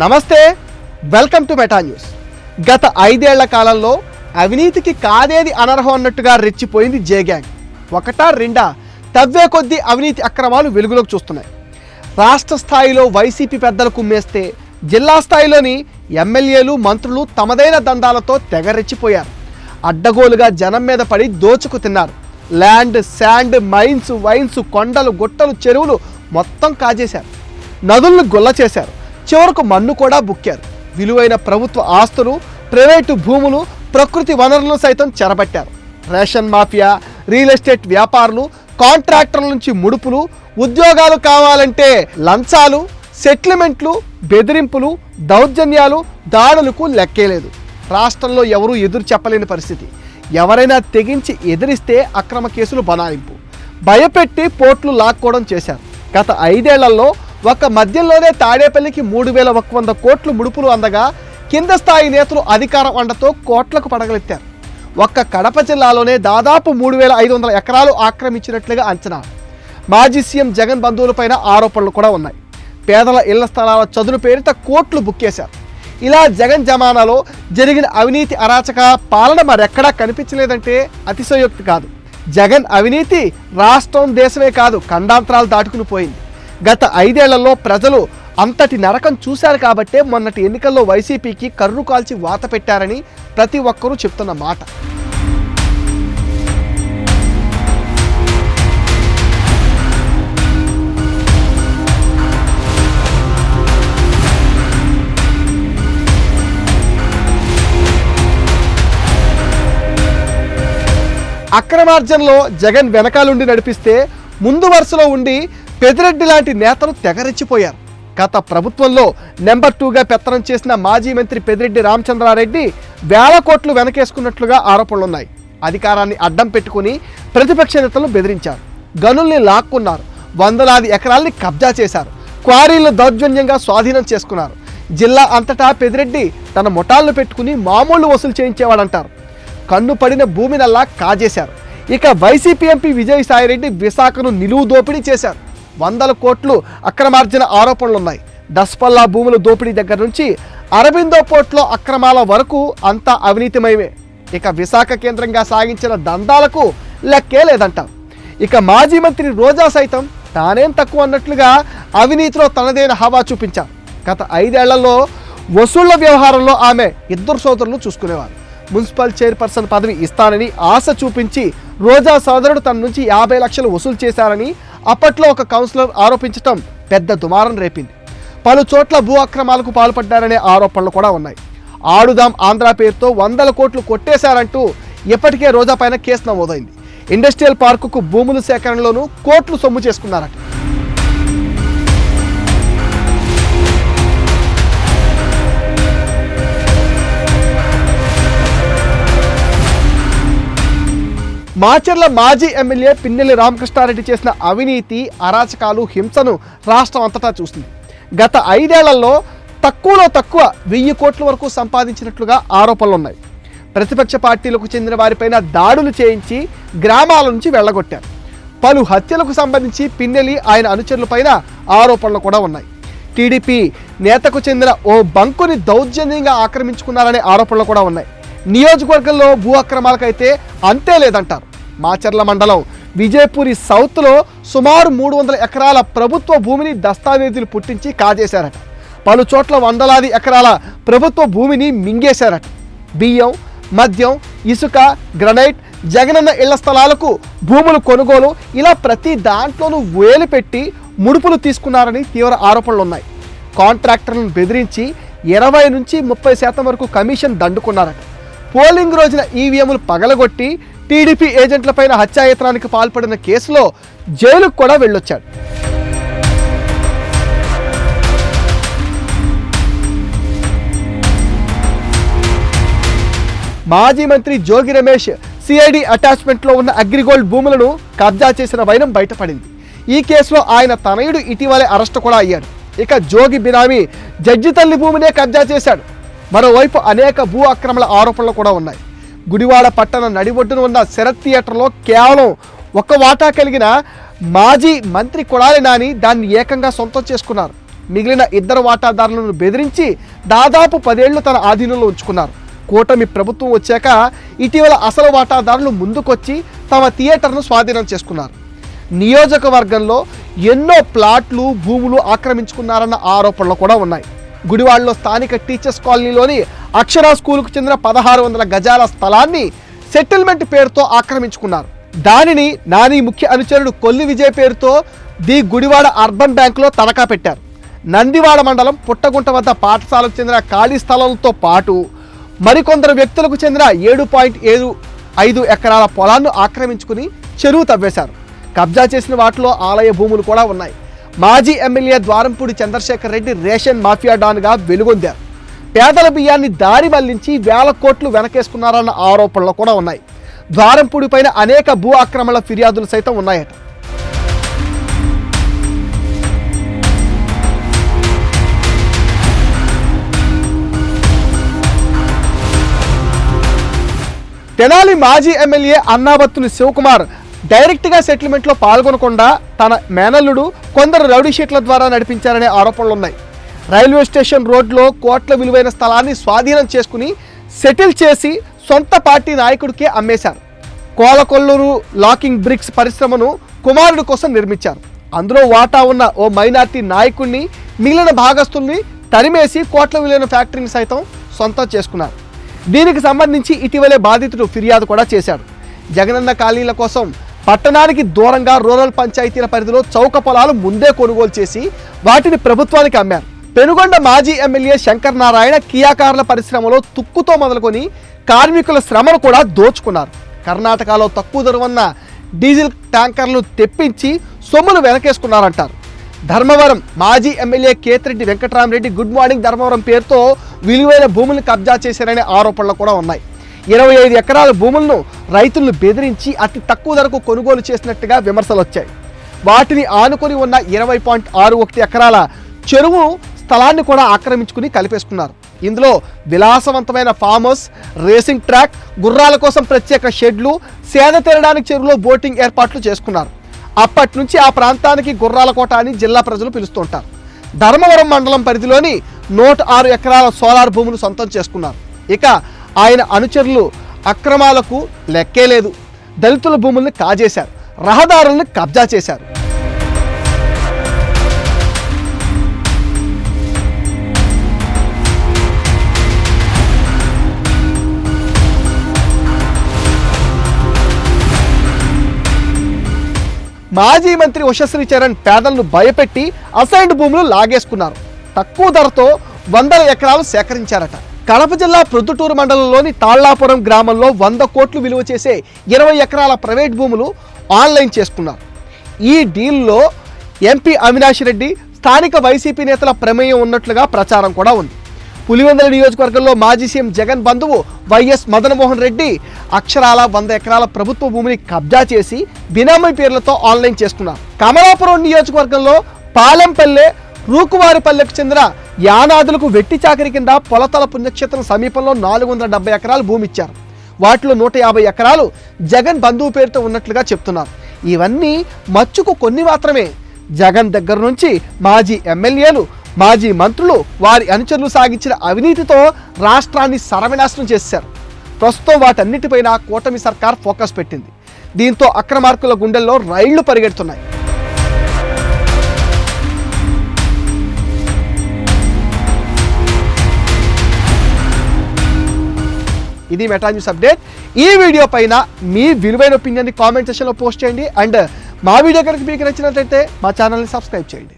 నమస్తే welcome to meta news. గత ఐదేళ్ళ కాలంలో అవినీతికి కాదేది అనర్హం అన్నట్టుగా రెచ్చిపోయింది జే గ్యాంగ్. ఒకటా రెండా తవ్వే కొద్దీ అవినీతి అక్రమాలు వెలుగులోకి చూస్తున్నాయి. రాష్ట్ర స్థాయిలో వైసీపీ పెద్దలు కుమ్మేస్తే జిల్లా స్థాయిలోని ఎమ్మెల్యేలు మంత్రులు తమదైన దందాలతో తెగ రెచ్చిపోయారు. అడ్డగోలుగా జనం మీద పడి దోచుకు తిన్నారు. ల్యాండ్ శాండ్ మైన్స్ వైన్స్ కొండలు గుట్టలు చెరువులు మొత్తం కాజేశారు. నదులను గుల్ల చేశారు చివరకు మన్ను కూడా బుక్కారు. విలువైన ప్రభుత్వ ఆస్తులు ప్రైవేటు భూములు ప్రకృతి వనరులను సైతం చెరబట్టారు. రేషన్ మాఫియా రియల్ ఎస్టేట్ వ్యాపారులు కాంట్రాక్టర్ల నుంచి ముడుపులు ఉద్యోగాలు కావాలంటే లంచాలు సెటిల్మెంట్లు బెదిరింపులు దౌర్జన్యాలు దాడులకు లెక్కేలేదు. రాష్ట్రంలో ఎవరూ ఎదురు చెప్పలేని పరిస్థితి. ఎవరైనా తెగించి ఎదిరిస్తే అక్రమ కేసులు బనాయింపు. భయపెట్టి పోట్లు లాక్కోవడం చేశారు. గత ఐదేళ్ళలో ఒక మధ్యలోనే తాడేపల్లికి మూడు వేల ఒక వంద కోట్లు ముడుపులు అందగా కింద స్థాయి నేతలు అధికారం అండతో కోట్లకు పడగలెత్తారు. ఒక్క కడప జిల్లాలోనే దాదాపు మూడు వేల ఐదు వందల ఎకరాలు ఆక్రమించినట్లుగా అంచనా. మాజీ సీఎం జగన్ బంధువులపైన ఆరోపణలు కూడా ఉన్నాయి. పేదల ఇళ్ళ స్థలాల చదును పేరిట కోట్లు బుక్ చేశారు. ఇలా జగన్ జమానాలో జరిగిన అవినీతి అరాచక పాలన మరెక్కడా కనిపించలేదంటే అతిశయోక్తి కాదు. జగన్ అవినీతి రాష్ట్రం దేశమే కాదు ఖండాంతరాలు దాటుకుని పోయింది. గత ఐదేళ్ళలో ప్రజలు అంతటి నరకం చూశారు కాబట్టే మొన్నటి ఎన్నికల్లో వైసీపీకి కర్రు కాల్చి వాత పెట్టారని ప్రతి ఒక్కరూ చెప్తున్న మాట. అక్రమార్జనలో జగన్ వెనకాలుండి నడిపిస్తే ముందు వరుసలో ఉండి పెదిరెడ్డి లాంటి నేతలు తెగరెచ్చిపోయారు. గత ప్రభుత్వంలో నెంబర్ టూగా పెత్తనం చేసిన మాజీ మంత్రి పెదిరెడ్డి రామచంద్రారెడ్డి వేల కోట్లు వెనకేసుకున్నట్లుగా ఆరోపణలున్నాయి. అధికారాన్ని అడ్డం పెట్టుకుని ప్రతిపక్ష నేతలు బెదిరించారు. గనుల్ని లాక్కున్నారు. వందలాది ఎకరాల్ని కబ్జా చేశారు. క్వారీలు దౌర్జన్యంగా స్వాధీనం చేసుకున్నారు. జిల్లా అంతటా పెదిరెడ్డి తన ముఠాలను పెట్టుకుని మామూలు వసూలు చేయించేవాడంటారు. కన్ను పడిన భూమినల్లా కాజేశారు. ఇక వైసీపీ ఎంపీ విజయసాయిరెడ్డి విశాఖను నిలువు దోపిడీ చేశారు. వందల కోట్లు అక్రమార్జన ఆరోపణలున్నాయి. దస్పల్లా భూముల దోపిడీ దగ్గర నుంచి అరబిందో పోర్ట్లో అక్రమాల వరకు అంతా అవినీతిమయమే. ఇక విశాఖ కేంద్రంగా సాగించిన దందాలకు లెక్కే లేదంట. ఇక మాజీ మంత్రి రోజా సైతం తానేం తక్కువ అన్నట్లుగా అవినీతిలో తనదైన హవా చూపించారు గత ఐదేళ్ళలో వసూళ్ళ వ్యవహారంలో ఆమె ఇద్దరు సోదరులు చూసుకునేవారు. మున్సిపల్ చైర్పర్సన్ పదవి ఇస్తానని ఆశ చూపించి రోజా సోదరుడు తన నుంచి యాభై లక్షలు వసూలు చేశారని అప్పట్లో ఒక కౌన్సిలర్ ఆరోపించటం పెద్ద దుమారం రేపింది. పలు చోట్ల భూ అక్రమాలకు పాల్పడ్డారనే ఆరోపణలు కూడా ఉన్నాయి. ఆడుదాం ఆంధ్ర పేరుతో వందల కోట్లు కొట్టేశారంటూ ఇప్పటికే రోజా పైన కేసు నమోదైంది. ఇండస్ట్రియల్ పార్కుకు భూముల సేకరణలోనూ కోట్లు సొమ్ము చేసుకున్నారట. మాచర్ల మాజీ ఎమ్మెల్యే పిన్నెల్లి రామకృష్ణారెడ్డి చేసిన అవినీతి అరాచకాలు హింసను రాష్ట్రం అంతటా చూసింది. గత ఐదేళ్ళలో తక్కువలో తక్కువ వెయ్యి కోట్ల వరకు సంపాదించినట్లుగా ఆరోపణలు ఉన్నాయి ప్రతిపక్ష పార్టీలకు చెందిన వారిపైన దాడులు చేయించి గ్రామాల నుంచి వెళ్ళగొట్టారు. పలు హత్యలకు సంబంధించి పిన్నెలి ఆయన అనుచరులపైన ఆరోపణలు కూడా ఉన్నాయి. టీడీపీ నేతకు చెందిన ఓ బంకుని దౌర్జన్యంగా ఆక్రమించుకున్నారనే ఆరోపణలు కూడా ఉన్నాయి. నియోజకవర్గంలో భూ అక్రమాలకైతే అంతే లేదంటారు. మాచర్ల మండలం విజయపురి సౌత్లో సుమారు మూడు వందల ఎకరాల ప్రభుత్వ భూమిని దస్తావేజులు పుట్టించి కాజేశారట. పలు చోట్ల వందలాది ఎకరాల ప్రభుత్వ భూమిని మింగేశారట. బియ్యం మద్యం ఇసుక గ్రనైట్ జగనన్న ఇళ్ళ స్థలాలకు భూములు కొనుగోలు ఇలా ప్రతి దాంట్లోనూ వేలు పెట్టి ముడుపులు తీసుకున్నారని తీవ్ర ఆరోపణలు ఉన్నాయి. కాంట్రాక్టర్లను బెదిరించి ఇరవై నుంచి ముప్పై శాతం వరకు కమిషన్ దండుకున్నారట. పోలింగ్ రోజున ఈవీఎంలు పగలగొట్టి టీడీపీ ఏజెంట్లపైన హత్యాయత్నానికి పాల్పడిన కేసులో జైలుకు కూడా వెళ్ళొచ్చాడు. మాజీ మంత్రి జోగి రమేష్ సిఐడి అటాచ్మెంట్లో ఉన్న అగ్రిగోల్డ్ భూములను కబ్జా చేసిన వైనం బయటపడింది. ఈ కేసులో ఆయన తనయుడు ఇటీవలే అరెస్ట్ కూడా అయ్యాడు. ఇక జోగి బినామీ జడ్జి తల్లి భూమినే కబ్జా చేశాడు. మరోవైపు అనేక భూ ఆక్రమణ ఆరోపణలు కూడా ఉన్నాయి. గుడివాడ పట్టణ నడిబొడ్డున ఉన్న శరత్ థియేటర్లో కేవలం ఒక వాటా కలిగిన మాజీ మంత్రి కొడాలి నాని దాన్ని ఏకంగా సొంతం చేసుకున్నారు. మిగిలిన ఇద్దరు వాటాదారులను బెదిరించి దాదాపు పదేళ్ళు తన ఆధీనంలో ఉంచుకున్నారు. కూటమి ప్రభుత్వం వచ్చాక ఇటీవల అసలు వాటాదారులు ముందుకొచ్చి తమ థియేటర్ను స్వాధీనం చేసుకున్నారు. నియోజకవర్గంలో ఎన్నో ప్లాట్లు భూములు ఆక్రమించుకున్నారన్న ఆరోపణలు కూడా ఉన్నాయి. గుడివాడలో స్థానిక టీచర్స్ కాలనీలోని అక్షర స్కూల్కు చెందిన పదహారు వందల గజాల స్థలాన్ని సెటిల్మెంట్ పేరుతో ఆక్రమించుకున్నారు. దానిని నాని ముఖ్య అనుచరుడు కొల్లి విజయ్ పేరుతో ది గుడివాడ అర్బన్ బ్యాంకులో తనఖా పెట్టారు. నందివాడ మండలం పుట్టగుంట వద్ద పాఠశాలకు చెందిన ఖాళీ స్థలాలతో పాటు మరికొందరు వ్యక్తులకు చెందిన ఏడు పాయింట్ ఏడు ఐదు ఎకరాల పొలాన్ని ఆక్రమించుకుని చెరువు తవ్వేశారు. కబ్జా చేసిన వాటిలో ఆలయ భూములు కూడా ఉన్నాయి. మాజీ MLA Dwarampudi Chandrasekhar Reddy ration mafia డాన్గా వెలుగొందారు. పేదల బియ్యాన్ని దారి మళ్ళించి వేల కోట్లు వెనకేసుకున్నారన్న ఆరోపణలు కూడా ఉన్నాయి. ద్వారంపూడి పైన అనేక భూ ఆక్రమణ ఫిర్యాదులు సైతం ఉన్నాయట. తెనాలి మాజీ ఎమ్మెల్యే అన్నాబత్తుని శివకుమార్ డైరెక్ట్గా సెటిల్మెంట్లో పాల్గొనకుండా తన మేనల్లుడు కొందరు రౌడీ షీట్ల ద్వారా నడిపించారనే ఆరోపణలు ఉన్నాయి రైల్వే స్టేషన్ రోడ్లో కోట్ల విలువైన స్థలాన్ని స్వాధీనం చేసుకుని సెటిల్ చేసి సొంత పార్టీ నాయకుడికే అమ్మేశారు. కోలకొల్లూరు లాకింగ్ బ్రిక్స్ పరిశ్రమను కుమారుడు కోసం నిర్మించారు. అందులో వాటా ఉన్న ఓ మైనార్టీ నాయకుడిని మిగిలిన భాగస్తుల్ని తరిమేసి కోట్ల విలువైన ఫ్యాక్టరీని సైతం సొంతం చేసుకున్నారు. దీనికి సంబంధించి ఇటీవలే బాధితుడు ఫిర్యాదు కూడా చేశాడు. జగనన్న కాలనీల కోసం పట్టణానికి దూరంగా రూరల్ పంచాయతీల పరిధిలో చౌక పొలాలు ముందే కొనుగోలు చేసి వాటిని ప్రభుత్వానికి అమ్మారు. పెనుగొండ మాజీ ఎమ్మెల్యే శంకర్ నారాయణ కియాకారుల పరిశ్రమలో తుక్కుతో మొదలుకొని కార్మికుల శ్రమను కూడా దోచుకున్నారు. కర్ణాటకలో తక్కువ ధర ఉన్న డీజిల్ ట్యాంకర్లు తెప్పించి సొమ్ములు వెనకేసుకున్నారంటారు. ధర్మవరం మాజీ MLA Kethireddy Venkatramireddy good morning Dharmavaram పేరుతో విలువైన భూములను కబ్జా చేశారనే ఆరోపణలు కూడా ఉన్నాయి. ఇరవై ఐదు ఎకరాల భూములను రైతులను బెదిరించి అతి తక్కువ ధరకు కొనుగోలు చేసినట్టుగా విమర్శలు వచ్చాయి వాటిని ఆనుకొని ఉన్న ఇరవై పాయింట్ ఆరు ఒకటి ఎకరాల చెరువు స్థలాన్ని కూడా ఆక్రమించుకుని కలిపేసుకున్నారు. ఇందులో విలాసవంతమైన ఫామ్ హౌస్ రేసింగ్ ట్రాక్ గుర్రాల కోసం ప్రత్యేక షెడ్లు సేద తీరడానికి చెరువులో బోటింగ్ ఏర్పాట్లు చేసుకున్నారు. అప్పటి నుంచి ఆ ప్రాంతానికి గుర్రాల కోట అని జిల్లా ప్రజలు పిలుస్తుంటారు. ధర్మవరం మండలం పరిధిలోని నూట ఆరు ఎకరాల సోలార్ భూములు సొంతం చేసుకున్నారు. ఇక ఆయన అనుచరులు అక్రమాలకు లెక్కే లేదు. దళితుల భూముల్ని కాజేశారు. రహదారుల్ని కబ్జా చేశారు. మాజీ మంత్రి ఉషశ్రీ చరణ్ పేదలను భయపెట్టి అసైన్డ్ భూములు లాగేసుకున్నారు. తక్కువ ధరతో వందల ఎకరాలు సేకరించారట. కడప జిల్లా ప్రొద్దుటూరు మండలంలోని తాళ్ళాపురం గ్రామంలో వంద కోట్లు విలువ చేసే ఇరవై ఎకరాల ప్రైవేట్ భూములు ఆన్లైన్ చేసుకున్నారు. ఈ డీల్లో ఎంపీ అవినాష్ రెడ్డి స్థానిక వైసీపీ నేతల ప్రమేయం ఉన్నట్లుగా ప్రచారం కూడా ఉంది. పులివెందుల నియోజకవర్గంలో మాజీ సీఎం జగన్ బంధువు వైఎస్ మదన్మోహన్ రెడ్డి అక్షరాల వంద ఎకరాల ప్రభుత్వ భూమిని కబ్జా చేసి బినామీ పేర్లతో ఆన్లైన్ చేసుకున్నారు. కమలాపురం నియోజకవర్గంలో పాలెంపల్లె రూకువారిపల్లెకు చెందిన యానాదులకు వెట్టి చాకరి కింద పొలతల పుణ్యక్షేత్రం సమీపంలో నాలుగు వందల డెబ్బై ఎకరాలు భూమి ఇచ్చారు వాటిలో నూట యాభై ఎకరాలు జగన్ బంధువు పేరుతో ఉన్నట్లుగా చెప్తున్నారు. ఇవన్నీ మచ్చుకు కొన్ని మాత్రమే. జగన్ దగ్గర నుంచి మాజీ ఎమ్మెల్యేలు మాజీ మంత్రులు వారి అనుచరులు సాగించిన అవినీతితో రాష్ట్రాన్ని సర్వనాశనం చేశారు. ప్రస్తుతం వాటన్నిటిపైన కూటమి సర్కార్ ఫోకస్ పెట్టింది. దీంతో అక్రమార్కుల గుండెల్లో రైళ్ళు పరిగెడుతున్నాయి. ఇది మెటా న్యూస్ అప్డేట్. ఈ వీడియో పైన మీ విలువైన ఒపీనియన్ని కామెంట్ సెషన్లో పోస్ట్ చేయండి. అండ్ మా వీడియో కనుక మీకు నచ్చినట్లయితే మా ఛానల్ని సబ్స్క్రైబ్ చేయండి.